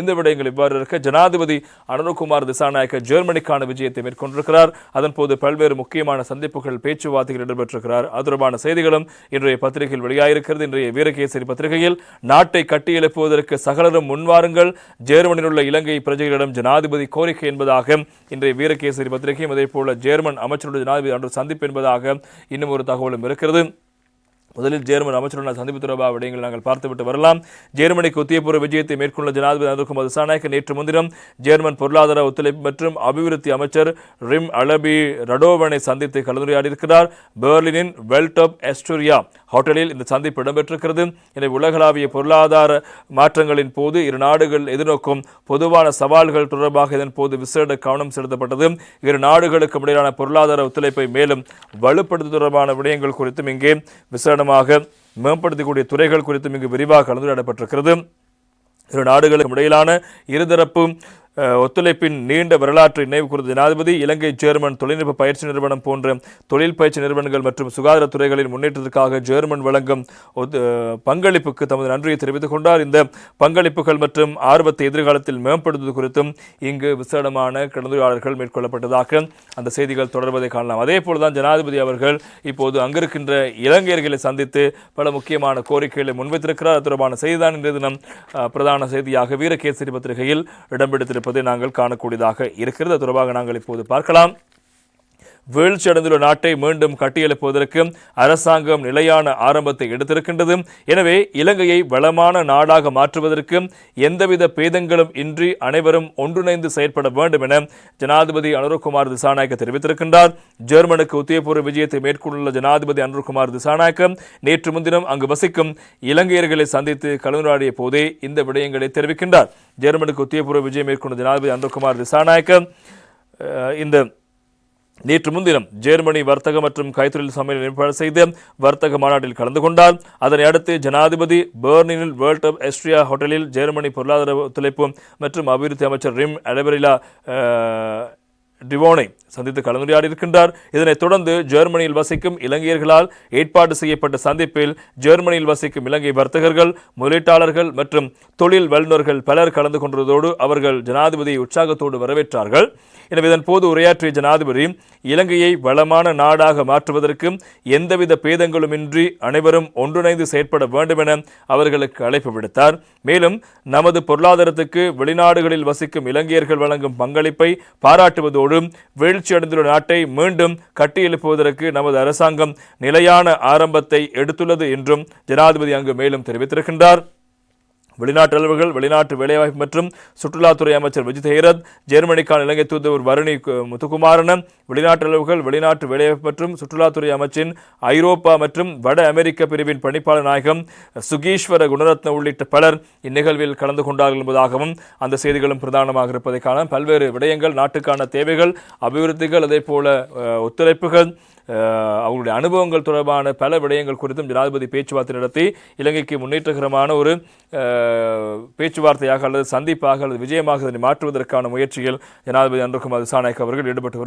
இந்த விடயங்கள் இவ்வாறு இருக்க. ஜனாதிபதி அனுரகுமார் திசாநாயக்க ஜெர்மனிக்கான விஜயத்தை மேற்கொண்டிருக்கிறார். அதன்போது பல்வேறு முக்கியமான சந்திப்புகள் பேச்சுவார்த்தைகள் இடம்பெற்றிருக்கிறார். அது செய்திகளும் இன்றைய பத்திரிகையில் வெளியாயிருக்கிறது. இன்றைய வீரகேசரி பத்திரிகையில் நாட்டை கட்டியெழுப்புவதற்கு சகலரும் முன்வாருங்கள் ஜெர்மனியில் உள்ள இலங்கை பிரஜைகளிடம் ஜனாதிபதி கோரிக்கை என்பதாக இன்றைய வீரகேசரி பத்திரிகையும் அதே போல ஜெர்மன் அமைச்சருடைய ஜனாதிபதி அன்று சந்திப்பு என்பதாக இன்னும் ஒரு தகவலும் இருக்கிறது. முதலில் ஜெர்மன் அமைச்சருடன் சந்திப்பு தொடர்பாக விடயங்கள் நாங்கள் பார்த்துவிட்டு வரலாம். ஜெர்மனிக்கு உத்தியபூர்வ விஜயத்தை மேற்கொண்ட ஜனாதிபதி அனுகுமார் திசாநாயக்க நேற்று முன்தினம் ஜெர்மன் பொருளாதார ஒத்துழைப்பு மற்றும் அபிவிருத்தி அமைச்சர் ரிம் அலபி ரடோவனை சந்தித்து கலந்துரையாடியிருக்கிறார். பெர்லினின் வெல்டப் எஸ்டோரியா ஹோட்டலில் இந்த சந்திப்பு இடம்பெற்றிருக்கிறது. எனவே உலகளாவிய பொருளாதார மாற்றங்களின் போது இரு நாடுகள் எதிர்நோக்கும் பொதுவான சவால்கள் தொடர்பாக இதன் போது விசேட கவனம் செலுத்தப்பட்டது. இரு நாடுகளுக்கு இடையிலான பொருளாதார ஒத்துழைப்பை மேலும் வலுப்படுத்து தொடர்பான விடயங்கள் குறித்தும் இங்கே விசேடமாக மேம்படுத்தக்கூடிய துறைகள் குறித்தும் இங்கு விரிவாக கலந்துரையாடப்பட்டிருக்கிறது. இரு நாடுகளுக்கும் இடையிலான இருதரப்பு ஒத்துழைப்பின் நீண்ட வரலாற்றை நினைவு கூர்ந்த ஜனாதிபதி இலங்கை ஜேர்மன் தொழில்நுட்ப பயிற்சி நிறுவனம் போன்ற தொழில் பயிற்சி நிறுவனங்கள் மற்றும் சுகாதார துறைகளின் முன்னேற்றத்திற்காக ஜேர்மன் வழங்கும் ஒத்து- பங்களிப்புக்கு தமது நன்றியை தெரிவித்துக் கொண்டார். இந்த பங்களிப்புகள் மற்றும் ஆர்வத்தை எதிர்காலத்தில் மேம்படுத்துவது குறித்தும் இங்கு விசேடமான கலந்துரையாடல்கள் மேற்கொள்ளப்பட்டதாக அந்த செய்திகள் தொடர்வதை காணலாம். அதே போலதான் ஜனாதிபதி அவர்கள் இப்போது அங்கிருக்கின்ற இலங்கையர்களை சந்தித்து பல முக்கியமான கோரிக்கைகளை முன்வைத்திருக்கிறார். தொடர்பான செய்திதான் இன்றைய தினம் பிரதான செய்தியாக வீரகேசரி பத்திரிகையில் இருப்பதை நாங்கள் காணக்கூடியதாக இருக்கிறது. தொடர்பாக நாங்கள் இப்போது பார்க்கலாம். வீழ்ச்சியடைந்துள்ள நாட்டை மீண்டும் கட்டியெழுப்புவதற்கு அரசாங்கம் நிலையான ஆரம்பத்தை எடுத்திருக்கின்றது. எனவே இலங்கையை வளமான நாடாக மாற்றுவதற்கு எந்தவித பேதங்களும் இன்றி அனைவரும் ஒன்றிணைந்து செயற்பட வேண்டும் என ஜனாதிபதி அனுரகுமார் திசாநாயக்க தெரிவித்திருக்கின்றார். ஜெர்மனுக்கு உத்தியபூர்வ விஜயத்தை மேற்கொண்டுள்ள ஜனாதிபதி அனுரகுமார் திசாநாயக்க நேற்று முன்தினம் அங்கு வசிக்கும் இலங்கையர்களை சந்தித்து கலந்துரையாடிய போதே இந்த விடயங்களை தெரிவிக்கின்றார். ஜெர்மனுக்கு உத்தியபூர்வ விஜயம் மேற்கொண்ட ஜனாதிபதி அனுரகுமார் திசாநாயக்க இந்த நேற்று முன்தினம் ஜெர்மனி வர்த்தக மற்றும் கைத்தொழில் சமையல் ஏற்பாடு செய்த வர்த்தக மாநாட்டில் கலந்து கொண்டார். அதனை அடுத்து ஜனாதிபதி பேர்னினில் வேர்ல்ட் ஆஃப் எஸ்ட்ரியா ஹோட்டலில் ஜெர்மனி பொருளாதார ஒத்துழைப்பு மற்றும் அபிவிருத்தி அமைச்சர் ரிம் அலபெரிலா டிவோனை சந்தித்து கலந்துரையாடி இருக்கின்றார் இதனைத் தொடர்ந்து ஜெர்மனியில் வசிக்கும் இலங்கையர்களால் ஏற்பாடு செய்யப்பட்ட சந்திப்பில் ஜெர்மனியில் வசிக்கும் இலங்கை வர்த்தகர்கள் முதலீட்டாளர்கள் மற்றும் தொழில் வல்லுநர்கள் பலர் கலந்து கொண்டதோடு அவர்கள் ஜனாதிபதியை உற்சாகத்தோடு வரவேற்றார்கள். எனவே இதன்போது உரையாற்றிய ஜனாதிபதி இலங்கையை வளமான நாடாக மாற்றுவதற்கு எந்தவித பேதங்களுமின்றி அனைவரும் ஒன்றிணைந்து செயற்பட வேண்டும் என அவர்களுக்கு அழைப்பு விடுத்தார். மேலும் நமது பொருளாதாரத்துக்கு வெளிநாடுகளில் வசிக்கும் இலங்கையர்கள் வழங்கும் பங்களிப்பை பாராட்டுவதோடு வீழ்ச்சியடைந்துள்ள நாட்டை மீண்டும் கட்டியெழுப்புவதற்கு நமது அரசாங்கம் நிலையான ஆரம்பத்தை எடுத்துள்ளது என்றும் ஜனாதிபதி அங்கு மேலும் தெரிவித்திருக்கின்றார். வெளிநாட்டு அலுவலர்கள் வெளிநாட்டு வேலைவாய்ப்பு மற்றும் சுற்றுலாத்துறை அமைச்சர் விஜித் ஹேரத் ஜெர்மனிக்கான இலங்கை தூதுவர் வருணி கு- முத்துக்குமாரன் வெளிநாட்டு அலுவலர்கள் வெளிநாட்டு வேலைவாய்ப்பு மற்றும் சுற்றுலாத்துறை அமைச்சின் ஐரோப்பா மற்றும் வட அமெரிக்க பிரிவின் பணிப்பாளர் நாயகம் சுகீஸ்வர குணரத்ன உள்ளிட்ட பலர் இந்நிகழ்வில் கலந்து கொண்டார்கள் என்பதாகவும் அந்த செய்திகளும் பிரதானமாக இருப்பதை காண பல்வேறு விடயங்கள் நாட்டுக்கான தேவைகள் அபிவிருத்திகள் அதே போல ஒத்துழைப்புகள் அஹ், அவர்களுடைய அனுபவங்கள் தொடர்பான பல விடயங்கள் குறித்தும் ஜனாதிபதி பேச்சுவார்த்தை நடத்தி இலங்கைக்கு முன்னேற்றகரமான ஒரு பேச்சுவார்த்தையாக அல்லது சந்திப்பாக அல்லது விஜயமாக இதனை மாற்றுவதற்கான முயற்சியில் ஜனாதிபதி அன்றுகுமார் திசாநாயக் அவர்கள் ஈடுபட்டு